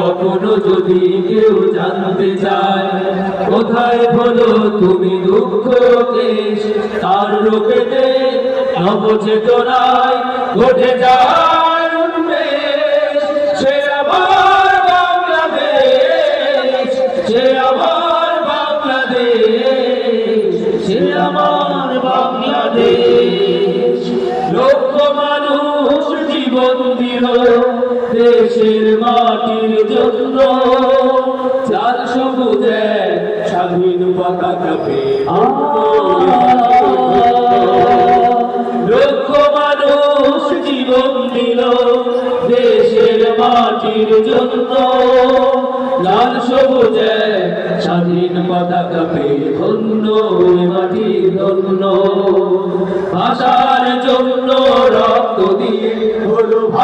কখনো যদি কেউ জানতে চায়, কোথায় হলো তুমি দুঃখ তার রূপেতে নবচেতনায় ঘটে যায় সে আমার বাংলাদেশ, সে আমার বাংলাদেশ, সে আমার বাংলাদেশ। দেশের মাটির জন্য চার সবুজ স্বাধীন পতাকা লক্ষ মানুষ জীবন দিল দেশের মাটির জন্য। লাল সবুজ স্বাধীন পতাকা পেয়ে ধন্য এ মাটি ধন্য ভাষার জন্য রক্ত দিয়ে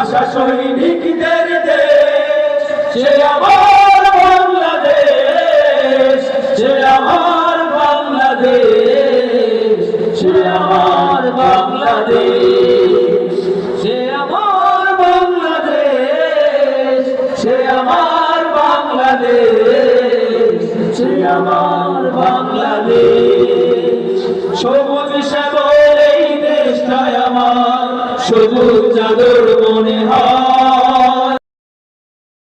ভাষা সৈনিকদের দেশ, সে আমার বাংলাদেশ, সে আমার বাংলাদেশ, সে আমার বাংলাদেশ, সে আমার বাংলাদেশ, সে আমার বাংলাদেশ, সে আমার বাংলাদেশ। সবুজ শ্যামল এই দেশটাই আমার, সবুজ চাদর মনে